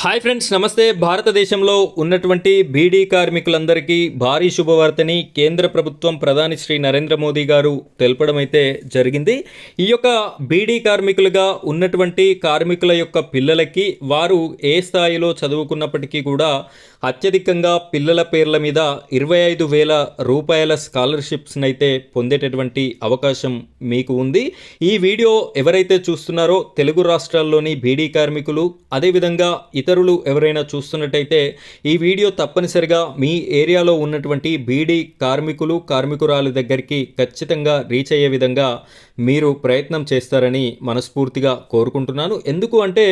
Hi friends నమస్తే. భారతదేశంలో ఉన్నటువంటి బీడీ కార్మికులందరికీ భారీ శుభవార్తని కేంద్ర ప్రభుత్వం ప్రధాని శ్రీ నరేంద్ర మోదీ గారు తెలపడం అయితే జరిగింది. ఈ యొక్క బీడీ కార్మికులుగా ఉన్నటువంటి కార్మికుల యొక్క పిల్లలకి వారు ఏ స్థాయిలో చదువుకున్నప్పటికీ కూడా అత్యధికంగా పిల్లల పేర్ల మీద ఇరవై ఐదు వేల రూపాయల స్కాలర్షిప్స్ని అయితే పొందేటటువంటి అవకాశం మీకు ఉంది. ఈ వీడియో ఎవరైతే చూస్తున్నారో తెలుగు రాష్ట్రాల్లోని బీడీ కార్మికులు అదేవిధంగా ఇతరులు ఎవరైనా చూస్తున్నట్టయితే ఈ వీడియో తప్పనిసరిగా మీ ఏరియాలో ఉన్నటువంటి బీడీ కార్మికులు కార్మికురాలు దగ్గరికి ఖచ్చితంగా రీచ్ అయ్యే విధంగా మీరు ప్రయత్నం చేస్తారని మనస్ఫూర్తిగా కోరుకుంటున్నాను. ఎందుకు అంటే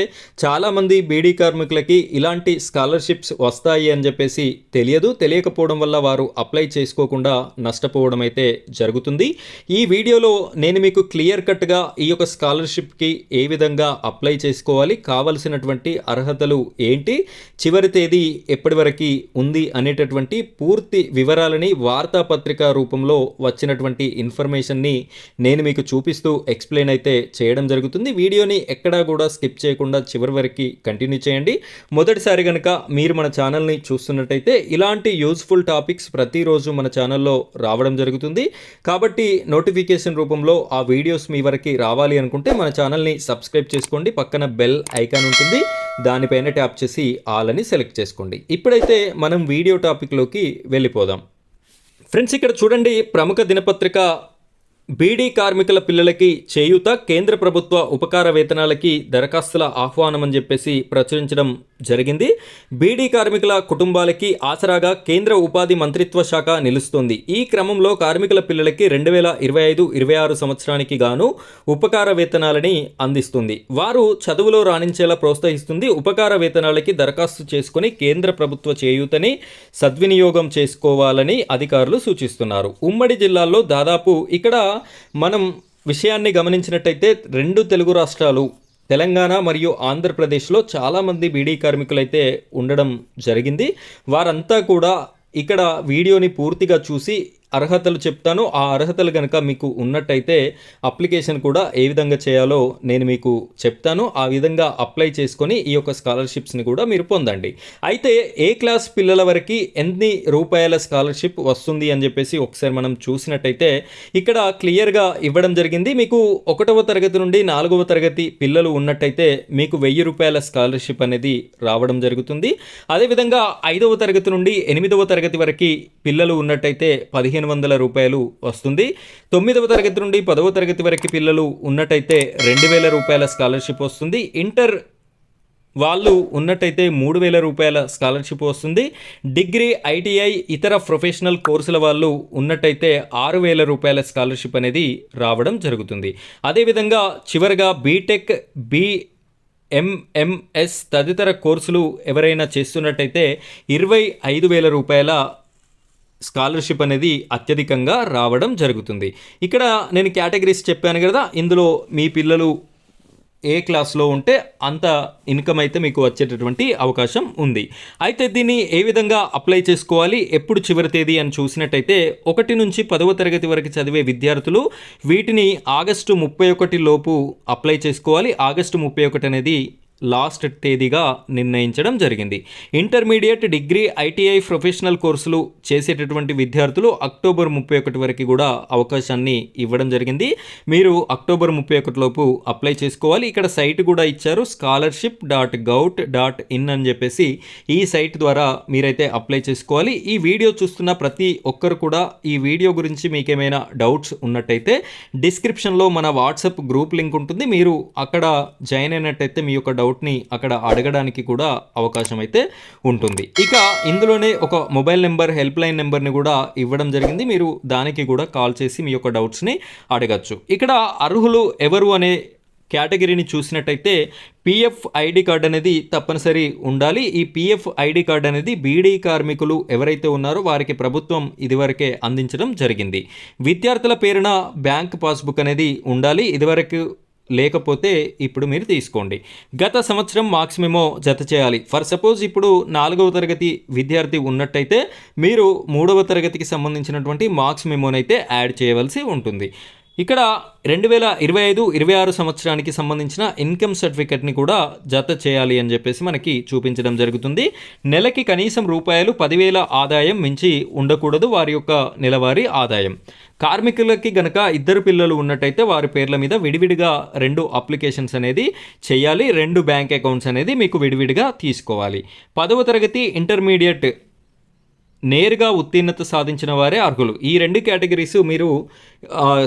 చాలామంది బీడీ కార్మికులకి ఇలాంటి స్కాలర్షిప్స్ వస్తాయి అని చెప్పేసి తెలియదు. తెలియకపోవడం వల్ల వారు అప్లై చేసుకోకుండా నష్టపోవడం అయితే జరుగుతుంది. ఈ వీడియోలో నేను మీకు క్లియర్ కట్గా ఈ యొక్క స్కాలర్షిప్కి ఏ విధంగా అప్లై చేసుకోవాలి కావలసినటువంటి అర్హతలు ఏంటి చివరి తేదీ ఎప్పటి వరకు ఉంది అనేటటువంటి పూర్తి వివరాలని వార్తాపత్రిక రూపంలో వచ్చినటువంటి ఇన్ఫర్మేషన్ని నేను మీకు చూ చూపిస్తూ ఎక్స్ప్లెయిన్ అయితే చేయడం జరుగుతుంది. వీడియోని ఎక్కడా కూడా స్కిప్ చేయకుండా చివరి వరకు కంటిన్యూ చేయండి. మొదటిసారి కనుక మీరు మన ఛానల్ని చూస్తున్నట్టయితే ఇలాంటి యూస్ఫుల్ టాపిక్స్ ప్రతిరోజు మన ఛానల్లో రావడం జరుగుతుంది. కాబట్టి నోటిఫికేషన్ రూపంలో ఆ వీడియోస్ మీ వరకు రావాలి అనుకుంటే మన ఛానల్ని సబ్స్క్రైబ్ చేసుకోండి. పక్కన బెల్ ఐకాన్ ఉంటుంది. దానిపైన ట్యాప్ చేసి ఆల్ అని సెలెక్ట్ చేసుకోండి. ఇప్పుడైతే మనం వీడియో టాపిక్లోకి వెళ్ళిపోదాం. ఫ్రెండ్స్ ఇక్కడ చూడండి ప్రముఖ దినపత్రిక బీడీ కార్మికుల పిల్లలకి చేయూత కేంద్ర ప్రభుత్వ ఉపకార వేతనాలకి దరఖాస్తుల ఆహ్వానం అని చెప్పేసి ప్రచురించడం జరిగింది. బీడీ కార్మికుల కుటుంబాలకి ఆసరాగా కేంద్ర ఉపాధి మంత్రిత్వ శాఖ నిలుస్తోంది. ఈ క్రమంలో కార్మికుల పిల్లలకి రెండు వేల ఇరవై ఐదు ఇరవై ఆరు సంవత్సరానికి గాను ఉపకార వేతనాలని అందిస్తుంది. వారు చదువులో రాణించేలా ప్రోత్సహిస్తుంది. ఉపకార వేతనాలకి దరఖాస్తు చేసుకుని కేంద్ర ప్రభుత్వ చేయూతని సద్వినియోగం చేసుకోవాలని అధికారులు సూచిస్తున్నారు. ఉమ్మడి జిల్లాల్లో దాదాపు ఇక్కడ మనం విషయాన్ని గమనించినట్టయితే రెండు తెలుగు రాష్ట్రాలు తెలంగాణ మరియు ఆంధ్రప్రదేశ్లో చాలామంది బీడీ కార్మికులైతే ఉండడం జరిగింది. వారంతా కూడా ఇక్కడ వీడియోని పూర్తిగా చూసి అర్హతలు చెప్తాను. ఆ అర్హతలు కనుక మీకు ఉన్నట్టయితే అప్లికేషన్ కూడా ఏ విధంగా చేయాలో నేను మీకు చెప్తాను. ఆ విధంగా అప్లై చేసుకొని ఈ యొక్క స్కాలర్షిప్స్ని కూడా మీరు పొందండి. అయితే ఏ క్లాస్ పిల్లల వరకు ఎన్ని రూపాయల స్కాలర్షిప్ వస్తుంది అని చెప్పేసి ఒకసారి మనం చూసినట్టయితే ఇక్కడ క్లియర్గా ఇవ్వడం జరిగింది. మీకు ఒకటవ తరగతి నుండి నాలుగవ తరగతి పిల్లలు ఉన్నట్టయితే మీకు వెయ్యి రూపాయల స్కాలర్షిప్ అనేది రావడం జరుగుతుంది. అదేవిధంగా ఐదవ తరగతి నుండి ఎనిమిదవ తరగతి వరకు పిల్లలు ఉన్నట్టయితే పదిహేను వందల రూపాయలు వస్తుంది. తొమ్మిదవ తరగతి నుండి పదవ తరగతి వరకు పిల్లలు ఉన్నట్టయితే రెండు వేల రూపాయల స్కాలర్షిప్ వస్తుంది. ఇంటర్ వాళ్ళు ఉన్నట్టయితే మూడు వేల రూపాయల స్కాలర్షిప్ వస్తుంది. డిగ్రీ ఐటీఐ ఇతర ప్రొఫెషనల్ కోర్సుల వాళ్ళు ఉన్నట్టయితే ఆరు వేల రూపాయల స్కాలర్షిప్ అనేది రావడం జరుగుతుంది. అదేవిధంగా చివరిగా బీటెక్ బి ఎంఎంఎస్ తదితర కోర్సులు ఎవరైనా చేస్తున్నట్టయితే ఇరవై ఐదు వేల రూపాయల స్కాలర్షిప్ అనేది అత్యధికంగా రావడం జరుగుతుంది. ఇక్కడ నేను కేటగిరీస్ చెప్పాను కదా ఇందులో మీ పిల్లలు ఏ క్లాస్లో ఉంటే అంత ఇన్కమ్ అయితే మీకు వచ్చేటటువంటి అవకాశం ఉంది. అయితే దీన్ని ఏ విధంగా అప్లై చేసుకోవాలి ఎప్పుడు చివరి తేదీ అని చూసినట్టయితే ఒకటి నుంచి పదవ తరగతి వరకు చదివే విద్యార్థులు వీటిని ఆగస్టు ముప్పై ఒకటి లోపు అప్లై చేసుకోవాలి. ఆగస్టు ముప్పై ఒకటి అనేది లాస్ట్ తేదీగా నిర్ణయించడం జరిగింది. ఇంటర్మీడియట్ డిగ్రీ ఐటీఐ ప్రొఫెషనల్ కోర్సులు చేసేటటువంటి విద్యార్థులు అక్టోబర్ ముప్పై ఒకటి వరకు కూడా అవకాశాన్ని ఇవ్వడం జరిగింది. మీరు అక్టోబర్ ముప్పై ఒకటి లోపు అప్లై చేసుకోవాలి. ఇక్కడ సైట్ కూడా ఇచ్చారు scholarship dot gov dot in అని చెప్పేసి ఈ సైట్ ద్వారా మీరైతే అప్లై చేసుకోవాలి. ఈ వీడియో చూస్తున్న ప్రతి ఒక్కరు కూడా ఈ వీడియో గురించి మీకేమైనా డౌట్స్ ఉన్నట్టయితే డిస్క్రిప్షన్లో మన వాట్సాప్ గ్రూప్ లింక్ ఉంటుంది. మీరు అక్కడ జాయిన్ అయినట్టయితే మీ యొక్క డౌట్ని అక్కడ అడగడానికి కూడా అవకాశం అయితే ఉంటుంది. ఇక ఇందులోనే ఒక మొబైల్ నెంబర్ హెల్ప్ లైన్ నెంబర్ని కూడా ఇవ్వడం జరిగింది. మీరు దానికి కూడా కాల్ చేసి మీ యొక్క డౌట్స్ని అడగచ్చు. ఇక్కడ అర్హులు ఎవరు అనే కేటగిరీని చూసినట్టయితే పిఎఫ్ ఐడి కార్డ్ అనేది తప్పనిసరి ఉండాలి. ఈ పిఎఫ్ ఐడి కార్డ్ అనేది బీడీ కార్మికులు ఎవరైతే ఉన్నారో వారికి ప్రభుత్వం ఇదివరకే అందించడం జరిగింది. విద్యార్థుల పేరున బ్యాంక్ పాస్బుక్ అనేది ఉండాలి. ఇదివరకు లేకపోతే ఇప్పుడు మీరు తీసుకోండి. గత సంవత్సరం మార్క్స్ మెమో జత చేయాలి. ఫర్ సపోజ్ ఇప్పుడు నాలుగవ తరగతి విద్యార్థి ఉన్నట్టయితే మీరు మూడవ తరగతికి సంబంధించినటువంటి మార్క్స్ మెమోనైతే యాడ్ చేయవలసి ఉంటుంది. ఇక్కడ రెండు వేల ఇరవై ఐదు ఇరవై ఆరు సంవత్సరానికి సంబంధించిన ఇన్కమ్ సర్టిఫికెట్ని కూడా జత చేయాలి అని చెప్పేసి మనకి చూపించడం జరుగుతుంది. నెలకి కనీసం రూపాయలు పదివేల ఆదాయం మించి ఉండకూడదు వారి యొక్క నెలవారీ ఆదాయం. కార్మికులకి గనక ఇద్దరు పిల్లలు ఉన్నట్టయితే వారి పేర్ల మీద విడివిడిగా రెండు అప్లికేషన్స్ అనేది చేయాలి. రెండు బ్యాంక్ అకౌంట్స్ అనేది మీకు విడివిడిగా తీసుకోవాలి. పదవ తరగతి ఇంటర్మీడియట్ నేరుగా ఉత్తీర్ణత సాధించిన వారే అర్హులు. ఈ రెండు కేటగిరీస్ మీరు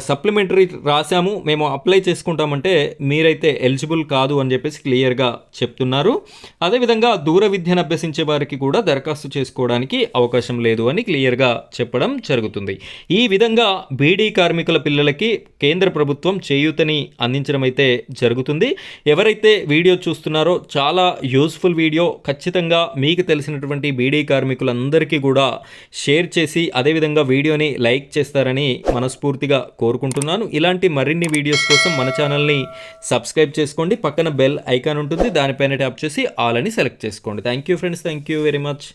సప్లిమెంటరీ రాసాము మేము అప్లై చేసుకుంటామంటే మీరైతే ఎలిజిబుల్ కాదు అని చెప్పేసి క్లియర్గా చెప్తున్నారు. అదేవిధంగా దూర విద్యను అభ్యసించే వారికి కూడా దరఖాస్తు చేసుకోవడానికి అవకాశం లేదు అని క్లియర్గా చెప్పడం జరుగుతుంది. ఈ విధంగా బీడీ కార్మికుల పిల్లలకి కేంద్ర ప్రభుత్వం చేయూతని అందించడం అయితే జరుగుతుంది. ఎవరైతే వీడియో చూస్తున్నారో చాలా యూస్ఫుల్ వీడియో. ఖచ్చితంగా మీకు తెలిసినటువంటి బీడీ కార్మికులందరికీ కూడా షేర్ చేసి అదేవిధంగా వీడియోని లైక్ చేస్తారని మనస్ఫూర్తిగా కోరుకుంటున్నాను. ఇలాంటి మరిన్ని వీడియోస్ కోసం మన ఛానల్ని సబ్స్క్రైబ్ చేసుకోండి. పక్కన బెల్ ఐకాన్ ఉంటుంది. దానిపైన ట్యాప్ చేసి ఆల్ అని సెలెక్ట్ చేసుకోండి. Thank you friends. Thank you very much.